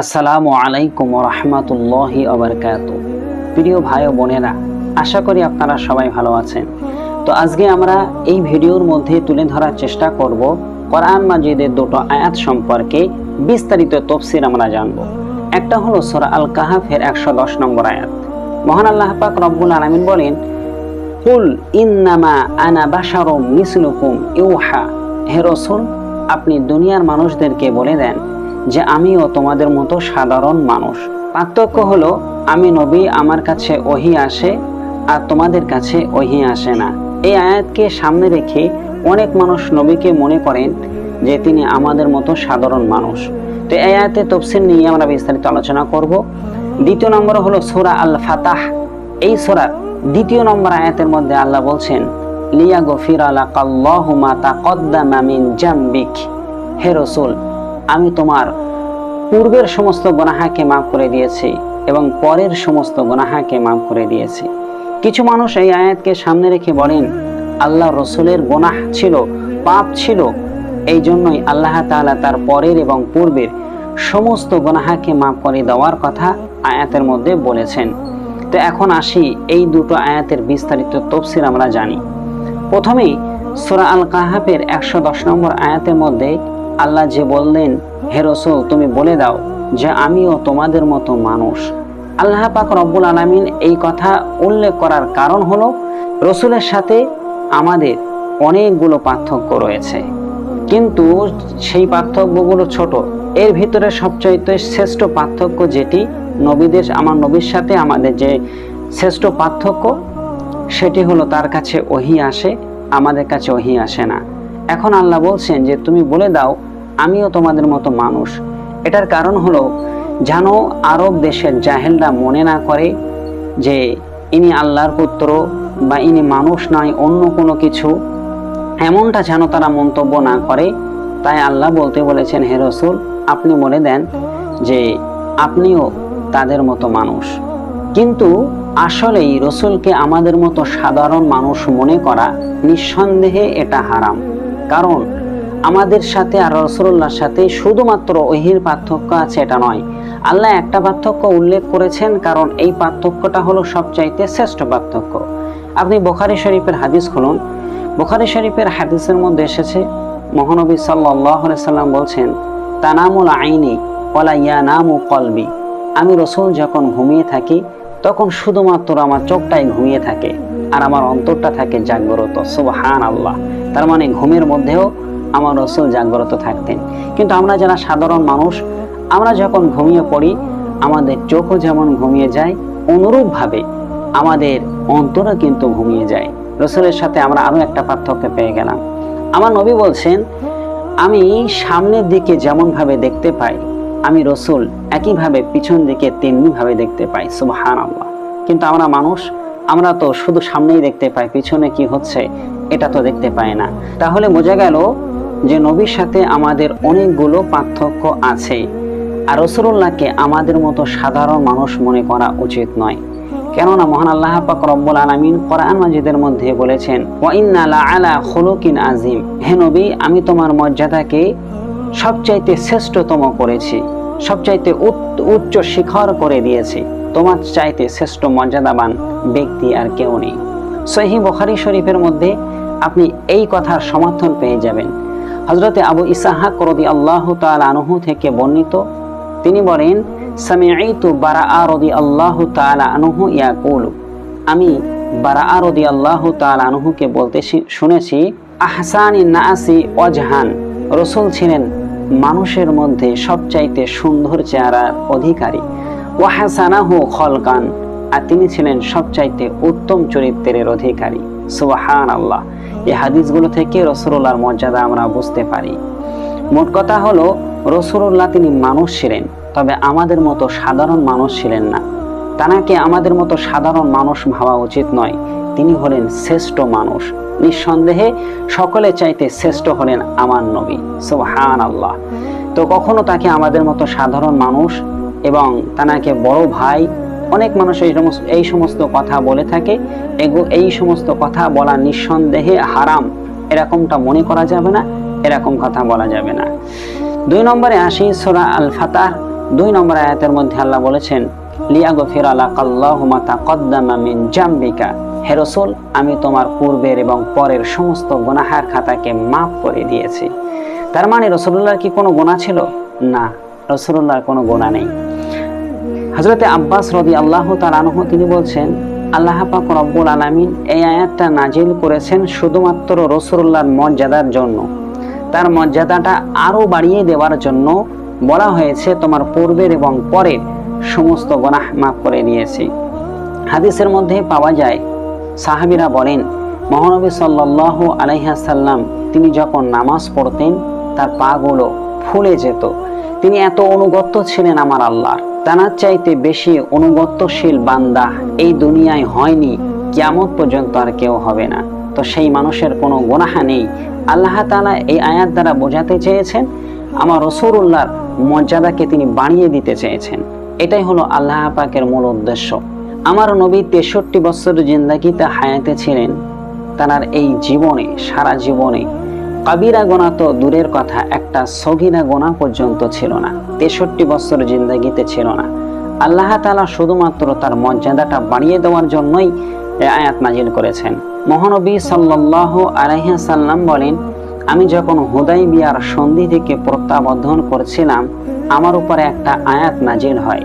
আসসালামু আলাইকুম রহমতুল্লাহি আবরকাত প্রিয় ভাই বোনেরা, আশা করি আপনারা সবাই ভালো আছেন। তো আজকে আমরা এই ভিডিওর মধ্যে তুলে ধরার চেষ্টা করব কোরআন মাজিদের দুটো আয়াত সম্পর্কে বিস্তারিত তফসির আমরা জানব। একটা হলো সোরা আল কাহাফের একশো দশ নম্বর আয়াত। মহান আল্লাহ পাক রব্বুল আলমিন বলেন, কুল ইন্নামা আনা বাশারুম মিসলুকুম ইউহা। হে রসুল, আপনি দুনিয়ার মানুষদেরকে বলে দেন যে আমিও তোমাদের মতো সাধারণ মানুষ। পার্থক্য হলো, আমি নবী, আমার কাছে ওহি আসে আর তোমাদের কাছে ওহি আসে না। এই আয়াতকে সামনে রেখে অনেক মানুষ নবীকে মনে করেন যে তিনি আমাদের মতো সাধারণ মানুষ। তো এই আয়াতে তফসিল নিয়ে আমরা বিস্তারিত আলোচনা করব। দ্বিতীয় নম্বর হলো সোরা আল ফাতাহ এই সুরার দ্বিতীয় নম্বর আয়াতের মধ্যে আল্লাহ বলছেন লিয়া গফির আলা কাল্লাহুমা তাকদ্দামা মিন জামবিক। হে রসুল আমি তোমার পূর্বের সমস্ত গোনাহাকে মাফ করে দিয়েছি এবং পরের সমস্ত গোনাহাকে মাফ করে দিয়েছি। কিছু মানুষ এই আয়াতকে সামনে রেখে বলেন, আল্লাহ রসুলের গোনাহ ছিল, পাপ ছিল, এই জন্যই আল্লাহ তাআলা তার পরের এবং পূর্বের সমস্ত গোনাহাকে মাফ করে দেওয়ার কথা আয়াতের মধ্যে বলেছেন। তো এখন আসি এই দুটো আয়াতের বিস্তারিত তফসির আমরা জানি। প্রথমেই সুরা আল কাহাফের একশো দশ নম্বর আয়াতের মধ্যে আল্লাহ যে বললেন, হে রসুল, তুমি বলে দাও যে আমিও তোমাদের মতো মানুষ। আল্লাহ পাক রব্বুল আলমিন এই কথা উল্লেখ করার কারণ হলো, রসুলের সাথে আমাদের অনেকগুলো পার্থক্য রয়েছে। কিন্তু সেই পার্থক্যগুলো ছোট। এর ভিতরে সবচাইতে শ্রেষ্ঠ পার্থক্য যেটি নবীদের, আমার নবীর সাথে আমাদের যে শ্রেষ্ঠ পার্থক্য, সেটি হলো তার কাছে ওহি আসে, আমাদের কাছে ওহি আসে না। এখন আল্লাহ বলছেন যে তুমি বলে দাও, আমিও তোমাদের মতো মানুষ। এটার কারণ হলো জানো আরব দেশের জাহেলরা মনে না করে যে ইনি আল্লাহর পুত্র বা ইনি মানুষ নয়, অন্য কোনো কিছু। এমনটা যেন তারা মন্তব্য না করে। তাই আল্লাহ বলতে বলেছেন, হে রসুল, আপনি বলে দেন যে আপনিও তাদের মতো মানুষ। কিন্তু আসলেই রসুলকে আমাদের মতো সাধারণ মানুষ মনে করা নিঃসন্দেহে এটা হারাম। কারণ আমাদের সাথে আর রসুল্লাহর সাথে শুধুমাত্র ওহির পার্থক্য আছে, এটা নয়। আল্লাহ একটা পার্থক্য উল্লেখ করেছেন, কারণ এই পার্থক্যটা হলো সবচাইতে শ্রেষ্ঠ পার্থক্য। আপনি বোখারি শরীফের হাদিস খুলুন। বোখারি শরীফের হাদিসের মধ্যে এসেছে, মহানবী সাল্লাহ সাল্লাম বলছেন, তানামুল আইনি ওলা ইয়া নামু কলবি। আমি রসুল যখন ঘুমিয়ে থাকি, তখন শুধুমাত্র আমার চোখটাই ঘুমিয়ে থাকে, আর আমার অন্তরটা থাকে জাগ্রত সুবহান আল্লাহ তার মানে ঘুমের মধ্যেও আমার রসুল জাগ্রত থাকতেন। কিন্তু আমরা যারা সাধারণ মানুষ, আমরা যখন ঘুমিয়ে পড়ি, আমাদের চোখও যেমন ঘুমিয়ে যায়, অনুরূপভাবে আমাদের অন্তরও কিন্তু ঘুমিয়ে যায়। রসুলের সাথে আমরা আরও একটা পার্থক্য পেয়ে গেলাম। আমার নবী বলছেন, আমি সামনের দিকে যেমনভাবে দেখতে পাই, আমি রসুল একইভাবে পিছন দিকে তেমনিভাবে দেখতে পাই। সুবহান আল্লাহ কিন্তু আমরা মানুষ আমরা তো শুধু সামনেই দেখতে পাই, পিছনে কি হচ্ছে এটা তো দেখতে পাই না। তাহলে বোঝা গেল যে নবীর সাথে আমাদের অনেকগুলো পার্থক্য আছে। আর রসুল্লাহকে আমাদের মতো সাধারণ মানুষ মনে করা উচিত নয়। কেননা মহান আল্লাহ পাক রব্বুল আলামিন কোরআন মাজিদের মধ্যে বলেছেন আলা খুলুকিন আজিম হে নবী, আমি তোমার মর্যাদাকে সবচাইতে শ্রেষ্ঠতম করেছি, সবচাইতে উচ্চ শিখর করে দিয়েছি। তোমার চাইতে শ্রেষ্ঠ মর্যাদাবান ব্যক্তি আর কেউ নেই। সহি বখারি শরীফের মধ্যে আপনি এই কথার সমর্থন পেয়ে যাবেন। হজরতে আবু ইসাহাক রদি আল্লাহ তাল আনহু থেকে বর্ণিত, তিনি বলেন সামিআইতু আল্লাহ আনহু আমি বারাআ রদি আল্লাহ আনহুকে বলতে শুনেছি, আহসানি নাসি রসুল ছিলেন মানুষের মধ্যে সবচাইতে সুন্দর চেহারার অধিকারী। ওয়াহাসানাহু খলকান, আর তিনি ছিলেন সবচাইতে উত্তম চরিত্রের অধিকারী। সুবাহান আল্লাহ এই হাদিসগুলো থেকে রসুল্লাহর মর্যাদা আমরা বুঝতে পারি। মোট কথা হলো তিনি মানুষ ছিলেন, তবে আমাদের মতো সাধারণ মানুষ ছিলেন না। তানাকে আমাদের মতো সাধারণ মানুষ ভাবা উচিত নয়, তিনি হলেন শ্রেষ্ঠ মানুষ। নিঃসন্দেহে, সকলে চাইতে শ্রেষ্ঠ হলেন আমার নবী। আল্লাহ তো কখনো তাকে আমাদের মতো সাধারণ মানুষ এবং তানাকে বড় ভাই, অনেক মানুষ এই সমস্ত এই সমস্ত কথা বলে থাকে। এগো, এই সমস্ত কথা বলা নিঃসন্দেহে হারাম। এরকমটা মনে করা যাবে না, এরকম কথা বলা যাবে না। দুই নম্বরে আসি সোরা আল ফাতাহ দুই নম্বর আয়াতের মধ্যে আল্লাহ বলেছেন, লিয়াগফির জামবিকা। হে রসুল, আমি তোমার পূর্বের এবং পরের সমস্ত গোনাহার খাতাকে মাফ করে দিয়েছি। তার মানে রসুল্লাহর কি কোনো গোনা ছিল? না রসুল্লাহর কোনো গোনা নেই। হজরতে আব্বাস রদি আল্লাহ তার আনহ, তিনি বলছেন, আল্লাহ পাক রব্বুল আলামিন এই আয়াতটা নাজিল করেছেন শুধুমাত্র রসুল্লাহর মর্যাদার জন্য। তার মর্যাদাটা আরও বাড়িয়ে দেওয়ার জন্য বলা হয়েছে, তোমার পূর্বের এবং পরের সমস্ত গোনাহ মাফ করে দিয়েছি। হাদিসের মধ্যে পাওয়া যায়, সাহাবিরা বলেন, মহানবী সাল্লাহ আলাইহাসাল্লাম তিনি যখন নামাজ পড়তেন, তার পাগুলো ফুলে যেত। তিনি এত অনুগত্য ছিলেন আমার আল্লাহ তানার চাইতে বেশি অনুগত্যশীল বান্দা এই দুনিয়ায় হয়নি, কিয়ামত পর্যন্ত আর কেউ হবে না। তো সেই মানুষের কোনো গোনাহা নেই। আল্লাহ তাআলা এই আয়াত দ্বারা বোঝাতে চেয়েছেন, আমার রসুরুল্লাহর মর্যাদাকে তিনি বাড়িয়ে দিতে চেয়েছেন। এটাই হলো আল্লাহ পাকের মূল উদ্দেশ্য। আমার নবী তেষট্টি বছর জিন্দাগিতে হায়াতে ছিলেন। তার এই জীবনে, সারা জীবনে কাবিরা গোনা তো দূরের কথা, একটা সগিরা গোনা পর্যন্ত ছিল না, তেষট্টি বছর জিন্দাগিতে ছিল না। আল্লাহ তালা শুধুমাত্র তার মর্যাদাটা বাড়িয়ে দেওয়ার জন্যই আয়াত নাজিল করেছেন। মহানবী সাল্লাল্লাহু আলাইহি সাল্লাম বলেন, আমি যখন হুদাই বিয়ার সন্ধি থেকে প্রত্যাবর্ধন করছিলাম, আমার উপরে একটা আয়াত নাজিল হয়।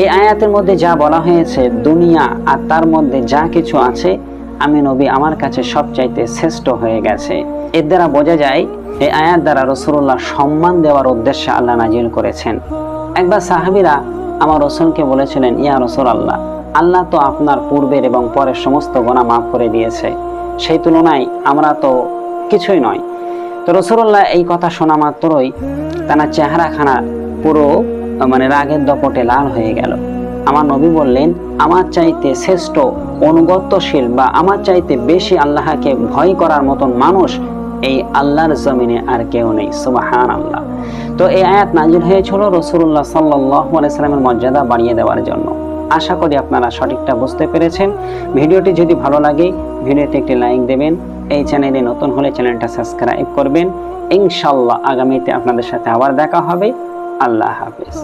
এই আয়াতের মধ্যে যা বলা হয়েছে, দুনিয়া আর তার মধ্যে যা কিছু আছে আমি নবী আমার কাছে সবচাইতে শ্রেষ্ঠ হয়ে গেছে। এর দ্বারা বোঝা যায়, এই আয়াত দ্বারা রসুল্লাহ সম্মান দেওয়ার উদ্দেশ্যে আল্লাহ নাজিল করেছেন। একবার সাহাবিরা আমার রসুলকে বলেছিলেন, ইয়া রসুল আল্লাহ আল্লাহ তো আপনার পূর্বের এবং পরের সমস্ত গোনা মাফ করে দিয়েছে। সেই তুলনায় আমরা তো কিছুই নয়। তো রসুল্লাহ এই কথা শোনা মাত্রই তার চেহারাখানা পুরো মানে রাগের দপটে লাল হয়ে গেল। আমার নবী বললেন, আমার চাইতে শ্রেষ্ঠ, অনুগত্যশীল বা আমার চাইতে বেশি আল্লাহকে ভয় করার মতন মানুষ এই আল্লাহর জমিনে আর কেউ নেই। সুবাহান আল্লাহ তো এই আয়াত নাজিল হয়েছিল রসুল্লাহ সাল্লাহ সাল্লামের মর্যাদা বাড়িয়ে দেওয়ার জন্য। আশা করি আপনারা সঠিকটা বুঝতে পেরেছেন। ভিডিওটি যদি ভালো লাগে, ভিডিওতে একটি লাইক দেবেন, এই চ্যানেলে নতুন হলে চ্যানেলটা সাবস্ক্রাইব করবেন। ইনশাল্লাহ আগামীতে আপনাদের সাথে আবার দেখা হবে। আল্লাহ হাফিজ।